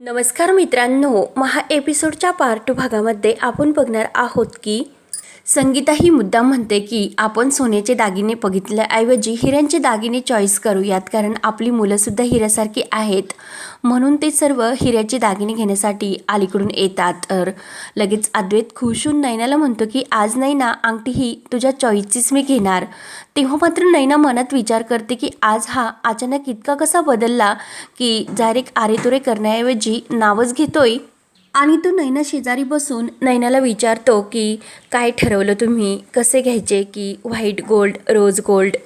नमस्कार मित्रांनो महा एपिसोडच्या पार्ट भागामध्ये आपण बघणार आहोत की संगीता ही मुद्दाम म्हणते की आपण सोन्याचे दागिने बघितल्याऐवजी हिऱ्यांचे दागिने चॉईस करूयात कारण आपली मुलंसुद्धा हिऱ्यासारखी आहेत. म्हणून ते सर्व हिऱ्याचे दागिने घेण्यासाठी अलीकडून येतात. तर लगेच अद्वैत खुश होऊन नैनाला म्हणतो की आज नैना अंगठी ही तुझ्या चॉईसचीच मी घेणार. तेव्हा मात्र नैना मनात विचार करते की आज हा अचानक इतका कसा बदलला की डायरेक्ट आरेतुरे करण्याऐवजी नावच घेतोय. आणि तो नैना शेजारी बसून नैनाला विचारतो की काय ठरवलं तुम्ही? कसे घ्यायचे की व्हाईट गोल्ड रोज गोल्ड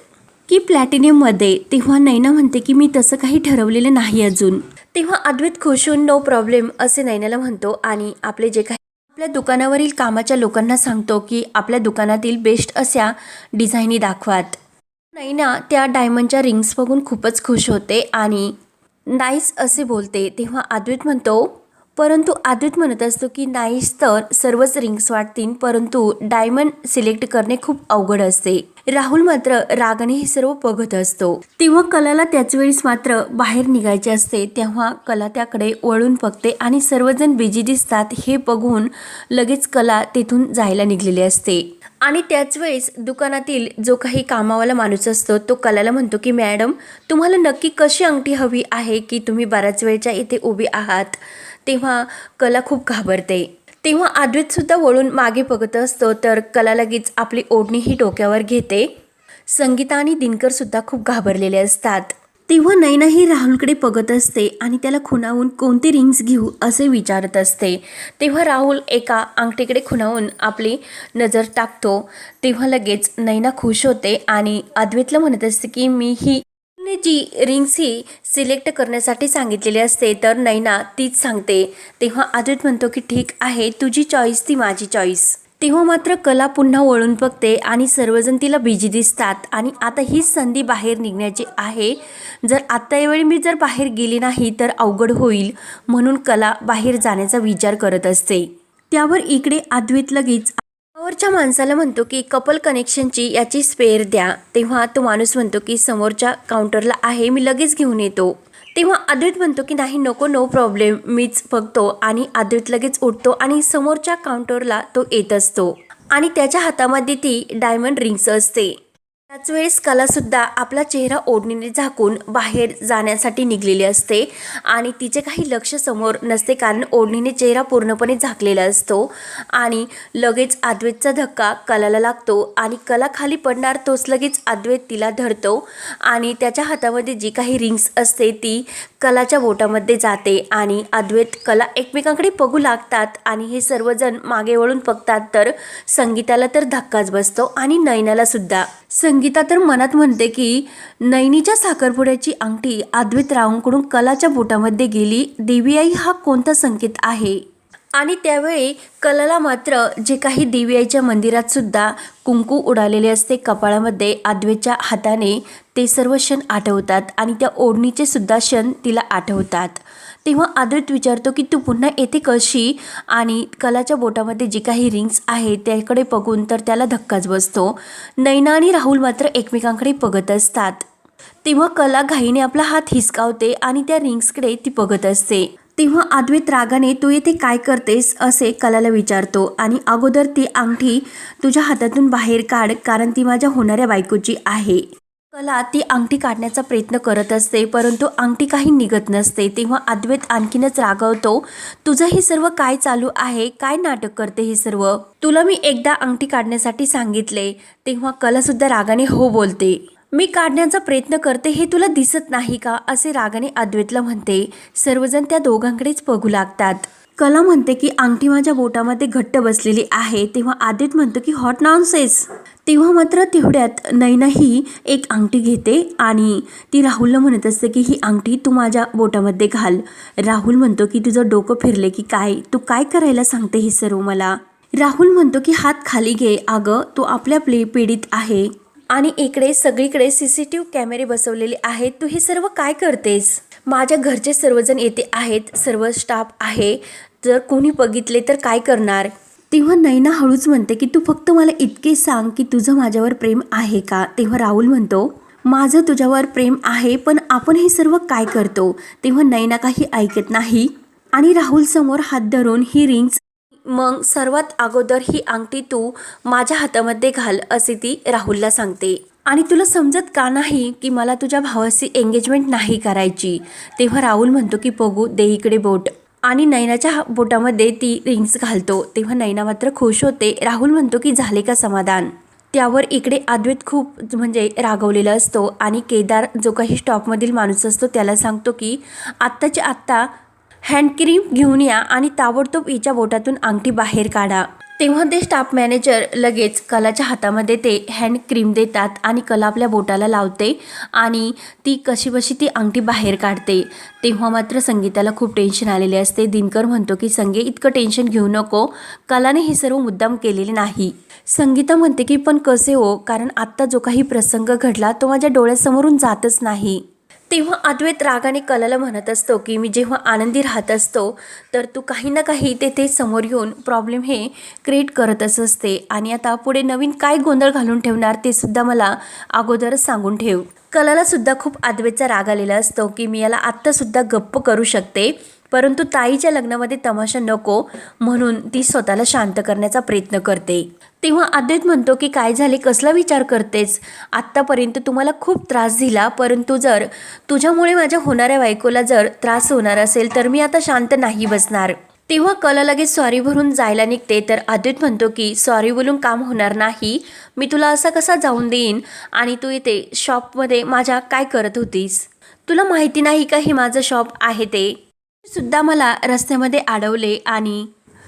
की प्लॅटिनियममध्ये तेव्हा नैना म्हणते की मी तसं काही ठरवलेलं नाही अजून. तेव्हा अद्वैत खुश होऊन नो प्रॉब्लेम असे नैनाला म्हणतो आणि आपले जे काही आपल्या दुकानावरील कामाच्या लोकांना सांगतो की आपल्या दुकानातील बेस्ट अशा डिझाईनी दाखवात. नैना त्या डायमंडच्या रिंग्स बघून खूपच खुश होते आणि नाईस असे बोलते. तेव्हा अद्वैत म्हणतो परंतु आदित म्हणत असतो की नाईस तर सर्वच रिंग्स वाटतील परंतु डायमंड सिलेक्ट करणे खूप अवघड असते. राहुल मात्र रागाने हे सर्व बघत असतो. तेव्हा कलाला त्याच वेळेस मात्र बाहेर निघायचे असते तेव्हा कला त्याकडे वळून बघते आणि सर्वजण बिजी दिसतात हे बघून लगेच कला तेथून जायला निघलेली असते. आणि त्याच वेळेस दुकानातील जो काही कामावाला माणूस असतो तो कलाला म्हणतो की मॅडम तुम्हाला नक्की कशी अंगठी हवी आहे की तुम्ही बऱ्याच वेळच्या इथे उभी आहात? तेव्हा कला खूप घाबरते. तेव्हा आद्वितसुद्धा वळून मागे बघत असतो तर कला लगेच आपली ओढणी ही डोक्यावर घेते. संगीता आणि दिनकरसुद्धा खूप घाबरलेले असतात. तेव्हा नैना ही राहुलकडे बघत असते आणि त्याला खुणावून कोणती रिंग्स घेऊ असे विचारत असते. तेव्हा राहुल एका अंगठीकडे खुणावून आपली नजर टाकतो. तेव्हा लगेच नैना खुश होते आणि अद्वैतला म्हणत असते की मी ही ने जी रिंग्स ही सिलेक्ट करण्यासाठी सांगितलेली असते तर नैना तीच सांगते. तेव्हा अद्वैत म्हणतो की ठीक आहे तुझी चॉईस ती माझी चॉईस तेव्हा मात्र कला पुन्हा वळून बघते आणि सर्वजण तिला बिजी दिसतात. आणि आता हीच संधी बाहेर निघण्याची आहे. जर आत्ता यावेळी मी जर बाहेर गेली नाही तर अवघड होईल म्हणून कला बाहेर जाण्याचा विचार करत असते. त्यावर इकडे अद्वैत लगेच समोरच्या माणसाला म्हणतो की कपल कनेक्शनची याची स्पेअर द्या. तेव्हा तो माणूस म्हणतो की समोरच्या काउंटरला आहे मी लगेच घेऊन येतो. तेव्हा अद्वैत म्हणतो की नाही नको नो प्रॉब्लेम मीच बघतो. आणि अद्वैत लगेच उठतो आणि समोरच्या काउंटरला तो येत असतो. आणि त्याच्या हातामध्ये ती डायमंड रिंग्स असते. त्याच वेळेस कलासुद्धा आपला चेहरा ओढणीने झाकून बाहेर जाण्यासाठी निघलेली असते आणि तिचे काही लक्ष समोर नसते कारण ओढणीने चेहरा पूर्णपणे झाकलेला असतो आणि लगेच आद्वेतचा धक्का कलाला लागतो आणि कला खाली पडणार तोच लगेच अद्वैत तिला धरतो आणि त्याच्या हातामध्ये जी काही रिंग्स असते ती कलाच्या बोटामध्ये जाते आणि अद्वैत कला एकमेकांकडे बघू लागतात आणि हे सर्वजण मागे वळून बघतात तर संगीताला तर धक्काच बसतो आणि नयनालासुद्धा. संगीत संगीता तर मनात म्हणते की नैनीच्या साखरपुड्याची अंगठी अद्वैत रावूंकडून कलाच्या बोटामध्ये गेली देवीआई हा कोणता संकेत आहे? आणि त्यावेळी कलाला मात्र जे काही देवीआईच्या मंदिरात सुद्धा कुंकू उडालेले असते कपाळामध्ये अद्वैतच्या हाताने ते सर्व क्षण आठवतात आणि त्या ओढणीचे सुद्धा क्षण तिला आठवतात. तेव्हा आदित्य विचारतो की तू पुन्हा येथे कशी? आणि कलाच्या बोटामध्ये जी काही रिंग्स आहे त्याकडे बघून तर त्याला धक्काच बसतो. नैना आणि राहुल मात्र एकमेकांकडे बघत असतात. तेव्हा कला घाईने आपला हात हिसकावते आणि त्या रिंग्सकडे ती बघत असते. तेव्हा अद्वैत रागाने तू येथे काय करतेस? असे कलाला विचारतो आणि अगोदर ती अंगठी तुझ्या हातातून बाहेर काढ कारण ती माझ्या होणाऱ्या बायकोची आहे. कला ती अंगठी काढण्याचा प्रयत्न करत असते परंतु अंगठी काही निघत नसते. तेव्हा अद्वैत आणखीनच रागवतो तुझं हे सर्व काय चालू आहे? काय नाटक करते हे सर्व? तुला मी एकदा अंगठी काढण्यासाठी सांगितले. तेव्हा कला सुद्धा रागाने हो बोलते. मी काढण्याचा प्रयत्न करते हे तुला दिसत नाही का? असे रागाने अद्वैतला म्हणते. सर्वजण त्या दोघांकडेच बघू लागतात. कला म्हणते की अंगठी माझ्या बोटामध्ये घट्ट बसलेली आहे तेव्हा आदित म्हणतो की हॉट नॉनसेस तेव्हा मात्र तेवढ्यात नैना ही एक अंगठी घेते आणि ती राहुलला म्हणत असते की ही अंगठी तू माझ्या बोटामध्ये घाल. राहुल म्हणतो की तुझं डोकं फिरले की काय? तू काय करायला सांगते हे सर्व मला? राहुल म्हणतो की हात खाली घे. अगं तू आपल्या प्ले पिढीत आहे आणि इकडे सगळीकडे सी सी टी व्ही कॅमेरे बसवलेले आहेत. तू हे सर्व काय करतेस? माझ्या घरचे सर्वजण येते आहेत सर्व स्टाफ आहे. जर कोणी बघितले तर काय करणार? तेव्हा नैना हळूच म्हणते की तू फक्त मला इतके सांग की तुझं माझ्यावर प्रेम आहे का? तेव्हा राहुल म्हणतो माझं तुझ्यावर प्रेम आहे पण आपण हे सर्व काय करतो? तेव्हा नैना काही ऐकत नाही आणि राहुल समोर हात धरून ही रिंग्स मग सर्वात अगोदर ही अंगठी तू माझ्या हातामध्ये घाल असे ती राहुलला सांगते. आणि तुला समजत का नाही की मला तुझ्या भावाशी एंगेजमेंट नाही करायची? तेव्हा राहुल म्हणतो की बघू दे इकडे बोट. आणि नैनाच्या बोटामध्ये ती रिंग्स घालतो. तेव्हा नैना मात्र खुश होते. राहुल म्हणतो की झाले का समाधान? त्यावर इकडे अद्वैत खूप म्हणजे रागवलेला असतो आणि केदार जो काही स्टॉपमधील माणूस असतो त्याला सांगतो की आत्ताच्या आत्ता हँडक्रीम घेऊन या आणि ताबडतोब हिच्या बोटातून अंगठी बाहेर काढा. तेव्हा ते स्टाफ मॅनेजर लगेच कलाच्या हातामध्ये ते हँड क्रीम देतात आणि कला आपल्या बोटाला लावते आणि ती कशी बशी ती अंगठी बाहेर काढते. तेव्हा मात्र संगीताला खूप टेन्शन आलेले असते. दिनकर म्हणतो की संगे इतकं टेन्शन घेऊ नको. कलाने हे सर्व मुद्दाम केलेले नाही. संगीता म्हणते की पण कसे हो? कारण आत्ता जो काही प्रसंग घडला तो माझ्या डोळ्यासमोरून जातच नाही. तेव्हा अद्वैत रागाने कलाला म्हणत असतो की मी जेव्हा आनंदी राहत असतो तर तू काही ना काही तेथे समोर येऊन प्रॉब्लेम हे क्रिएट करतच असते. आणि आता पुढे नवीन काय गोंधळ घालून ठेवणार ते सुद्धा मला अगोदरच सांगून ठेव. कलालासुद्धा खूप अद्वैतचा राग आलेला असतो की मी याला आत्तासुद्धा गप्प करू शकते. परंतु ताईच्या लग्नामध्ये तमाशा नको म्हणून ती स्वतःला शांत करण्याचा प्रयत्न करते. तेव्हा अद्वैत म्हणतो की काय झाले? कसला विचार करतेस? आत्तापर्यंत तुम्हाला खूप त्रास दिला परंतु जर तुझ्यामुळे माझ्या होणाऱ्या बायकोला जर त्रास होणार असेल तर मी आता शांत नाही बसणार. तेव्हा कला लगेच सॉरी भरून जायला निघते. तर आदित म्हणतो की सॉरी बोलून काम होणार नाही. मी तुला असा कसा जाऊन देईन? आणि तू इथे शॉपमध्ये माझ्या काय करत होतीस? तुला माहिती नाही का हे माझं शॉप आहे ते? सुद्धा मला रस्त्यामध्ये अडवले आणि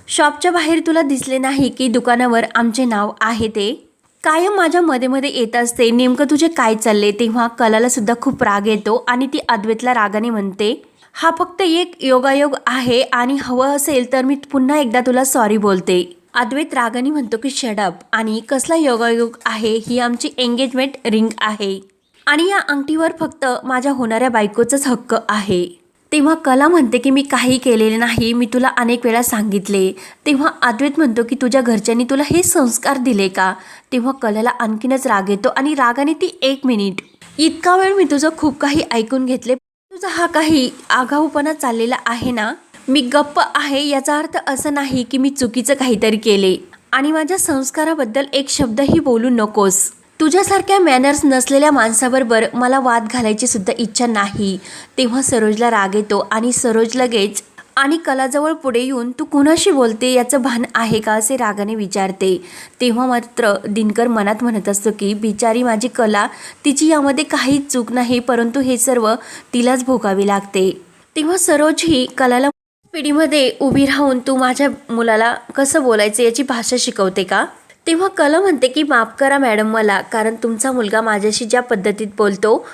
शॉपच्या बाहेर तुला दिसले नाही की दुकानावर आमचे नाव आहे ते? कायम माझ्या मध्ये मध्ये येत असते. नेमकं तुझे काय चालले? तेव्हा कलाला सुद्धा खूप राग येतो आणि ती अद्वैतला रागाने म्हणते हा फक्त एक योगायोग आहे आणि हवं असेल तर मी पुन्हा एकदा तुला सॉरी बोलते. अद्वैत रागाने म्हणतो की शडप आणि कसला योगायोग आहे? ही आमची एंगेजमेंट रिंग आहे आणि या अंगठीवर फक्त माझ्या होणाऱ्या बायकोचाच हक्क आहे. तेव्हा कला म्हणते की मी काही केलेले नाही मी तुला अनेक वेळा सांगितले. तेव्हा अद्वैत म्हणतो की तुझ्या घरच्यांनी तुला हे संस्कार दिले का? तेव्हा कलाला आणखीनच राग येतो आणि रागाने ती एक मिनिट. इतका वेळ मी तुझं खूप काही ऐकून घेतले तुझा हा काही आगाऊपणा चाललेला आहे ना? मी गप्प आहे याचा अर्थ असं नाही की मी चुकीचं काहीतरी केले. आणि माझ्या संस्काराबद्दल एक शब्दही बोलू नकोस. तुझ्यासारख्या मॅनर्स नसलेल्या माणसाबरोबर मला वाद घालायची सुद्धा इच्छा नाही. तेव्हा सरोजला राग येतो आणि सरोज लगेच आणि कलाजवळ पुढे येऊन तू कुणाशी बोलते याचं भान आहे का? असे रागाने विचारते. तेव्हा मात्र दिनकर मनात म्हणत असतो की बिचारी माझी कला तिची यामध्ये काहीच चूक नाही परंतु हे सर्व तिलाच भोगावे लागते. तेव्हा सरोज ही कलाला पिढीमध्ये उभी राहून तू माझ्या मुलाला कसं बोलायचं याची भाषा शिकवते का? तेव्हा कला म्हणते की माफ करा मॅडम मला कारण तुमचा मुलगा माझ्याशी ज्या पद्धतीत बोलतो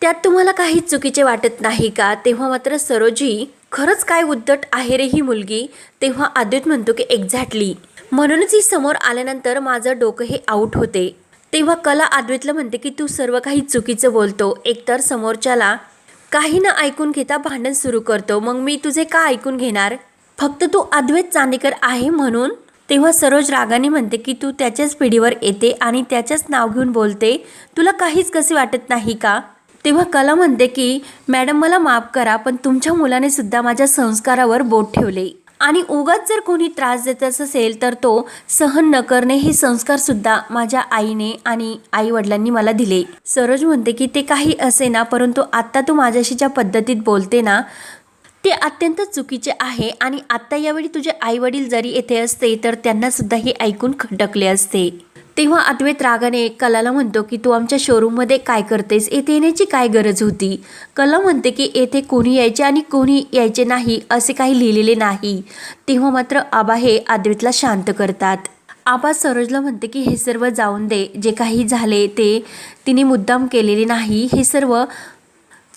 त्यात तुम्हाला काही चुकीचे वाटत नाही का? तेव्हा मात्र सरोजी खरंच काय उद्धट आहे रे ही मुलगी? तेव्हा अद्वैत म्हणतो की एक्झॅक्टली. म्हणूनच ही समोर आल्यानंतर माझं डोकं हे आऊट होते. तेव्हा कला अद्वैतला म्हणते की तू सर्व काही चुकीचं बोलतो. एकतर समोरच्याला काही न ऐकून घेता भांडण सुरू करतो. मग मी तुझे का ऐकून घेणार? फक्त तू अद्वैत चांदेकर आहे म्हणून तेव्हा सरोज रागाने म्हणते की तू त्याच्याच पिढीवर येते आणि त्याच्याच नाव घेऊन बोलते. तुला काहीच कसे वाटत नाही का? तेव्हा कला म्हणते की मॅडम मला माफ करा पण तुमच्या मुलाने सुद्धा माझ्या संस्कारावर बोट ठेवले. आणि उगाच जर कोणी त्रास देत असेल तर तो सहन न करणे हे संस्कारसुद्धा माझ्या आईने आणि आई वडिलांनी मला दिले. सरोज म्हणते की ते काही असे ना परंतु आत्ता तू माझ्याशी ज्या पद्धतीत बोलते ना ते अत्यंत चुकीचे आहे आणि आत्ता यावेळी तुझे आई वडील जरी येथे असते तर त्यांना सुद्धा हे ऐकून खटकले असते. तेव्हा अद्वैत रागाने कलाला म्हणतो की तू आमच्या शोरूममध्ये काय करतेस? येथे येण्याची काय गरज होती? कला म्हणते की येथे कोणी यायचे आणि कोणी यायचे नाही असे काही लिहिलेले नाही. तेव्हा मात्र आबा हे अद्वैतला शांत करतात. आबा सरोजला म्हणते की हे सर्व जाऊन दे. जे काही झाले ते तिने मुद्दाम केलेले नाही. हे सर्व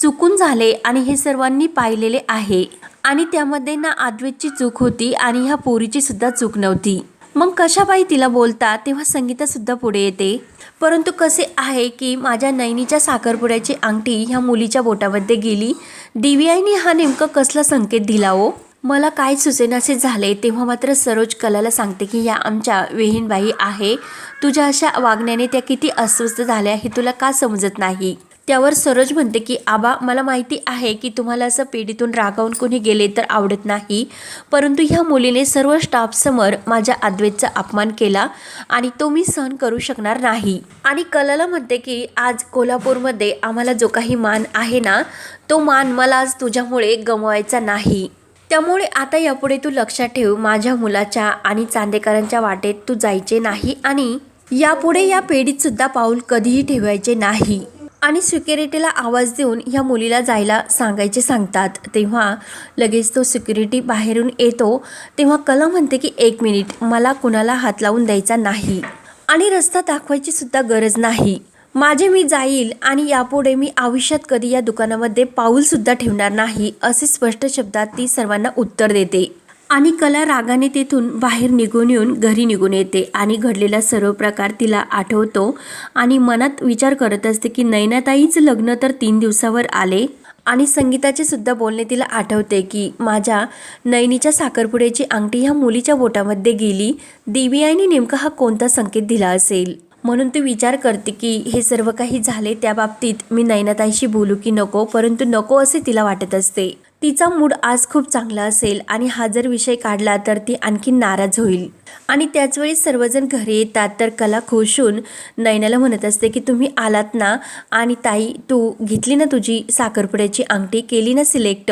चुकून झाले आणि हे सर्वांनी पाहिलेले आहे. आणि त्यामध्ये ना आद्वेतची चूक होती आणि ह्या पोरीची सुद्धा चूक नव्हती. मग कशाबाई तिला बोलता तेव्हा संगीता सुद्धा पुढे येते. परंतु कसे आहे की माझ्या नैनीच्या साखरपुड्याची अंगठी ह्या मुलीच्या बोटामध्ये गेली. डीव्हीआयने हा नेमका कसला संकेत दिला हो? मला काय सुचेनासे झाले तेव्हा मात्र सरोज कलाला सांगते की या आमच्या वेहीनबाई आहे. तुझ्या अशा वागण्याने त्या किती अस्वस्थ झाल्या हे तुला का समजत नाही? त्यावर सरोज म्हणते की आबा मला माहिती आहे की तुम्हाला असं पेढीतून रागावून कोणी गेले तर आवडत नाही. परंतु ह्या मुलीने सर्व स्टाफसमोर माझ्या अद्वैतचा अपमान केला आणि तो मी सहन करू शकणार नाही. आणि कलाला म्हणते की आज कोल्हापूरमध्ये आम्हाला जो काही मान आहे ना तो मान मला आज तुझ्यामुळे गमवायचा नाही. त्यामुळे आता यापुढे तू लक्षात ठेव माझ्या मुलाच्या आणि चांदेकरांच्या वाटेत तू जायचे नाही आणि यापुढे या या पेढीतसुद्धा पाऊल कधीही ठेवायचे नाही. आणि सिक्युरिटीला आवाज देऊन ह्या मुलीला जायला सांगायचे सांगतात. तेव्हा लगेच तो सिक्युरिटी बाहेरून येतो. तेव्हा कला म्हणते की एक मिनिट मला कुणाला हात लावून द्यायचा नाही आणि रस्ता दाखवायची सुद्धा गरज नाही. माझे मी जाईल आणि यापुढे मी आयुष्यात कधी या दुकानामध्ये पाऊलसुद्धा ठेवणार नाही असे स्पष्ट शब्दात ती सर्वांना उत्तर देते. आणि कला रागाने तेथून बाहेर निघून येऊन घरी निघून येते आणि घडलेला सर्व प्रकार तिला आठवतो आणि मनात विचार करत असते की नैनाताईचं लग्न तर तीन दिवसावर आले. आणि संगीताचे सुद्धा बोलणे तिला आठवते की माझ्या नैनीच्या साखरपुड्याची अंगठी ह्या मुलीच्या बोटामध्ये गेली. देवी आईने नेमका हा कोणता संकेत दिला असेल? म्हणून ती विचार करते की हे सर्व काही झाले त्या बाबतीत मी नैनाताईशी बोलू की नको परंतु नको असे तिला वाटत असते. तिचा मूड आज खूप चांगला असेल आणि हा जर विषय काढला तर ती आणखी नाराज होईल. आणि त्याचवेळी सर्वजण घरी येतात तर कला खुश होऊन नैनाला म्हणत असते की तुम्ही आलात ना? आणि ताई तू घेतली ना तुझी साखरपुड्याची अंगठी? केली ना सिलेक्ट?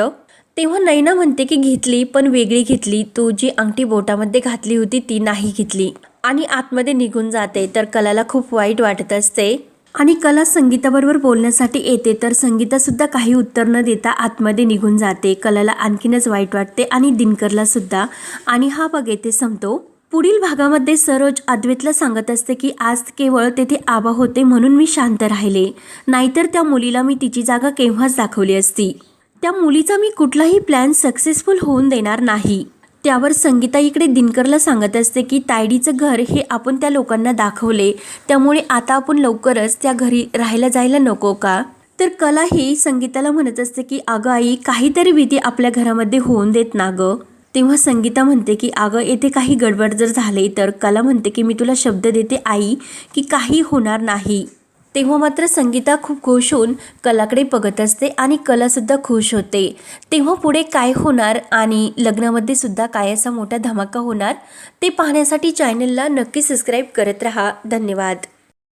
तेव्हा नैना म्हणते की घेतली पण वेगळी घेतली. तू जी अंगठी बोटामध्ये घातली होती ती नाही घेतली. आणि आतमध्ये निघून जाते. तर कलाला खूप वाईट वाटत असते. आणि कला संगीताबरोबर बोलण्यासाठी येते तर संगीतासुद्धा काही उत्तर न देता आतमध्ये निघून जाते. कलाला आणखीनच वाईट वाटते आणि दिनकरला सुद्धा. आणि हा बघ येथे संपतो पुढील भागामध्ये सरोज अद्वैतला सांगत असते की आज केवळ तेथे आबा होते म्हणून मी शांत राहिले. नाहीतर त्या मुलीला मी तिची जागा केव्हाच दाखवली असती? त्या मुलीचा मी कुठलाही प्लॅन सक्सेसफुल होऊन देणार नाही. त्यावर संगीता इकडे दिनकरला सांगत असते की तायडीचं घर हे आपण त्या लोकांना दाखवले. त्यामुळे आता आपण लवकरच त्या घरी राहायला जायला नको का? तर कला ही संगीताला म्हणत असते की अगं आई काहीतरी भीती आपल्या घरामध्ये होऊन देत ना गं. तेव्हा संगीता म्हणते की अगं येथे काही गडबड जर झाले तर? कला म्हणते की मी तुला शब्द देते आई की काही होणार नाही. तेव्हा मात्र संगीता खूप खुश होऊन कलाकडे बघत असते आणि कलासुद्धा खुश होते. तेव्हा पुढे काय होणार आणि लग्नामध्ये सुद्धा काय असा मोठा धमाका होणार ते पाहण्यासाठी चॅनलला नक्की सबस्क्राईब करत राहा. धन्यवाद.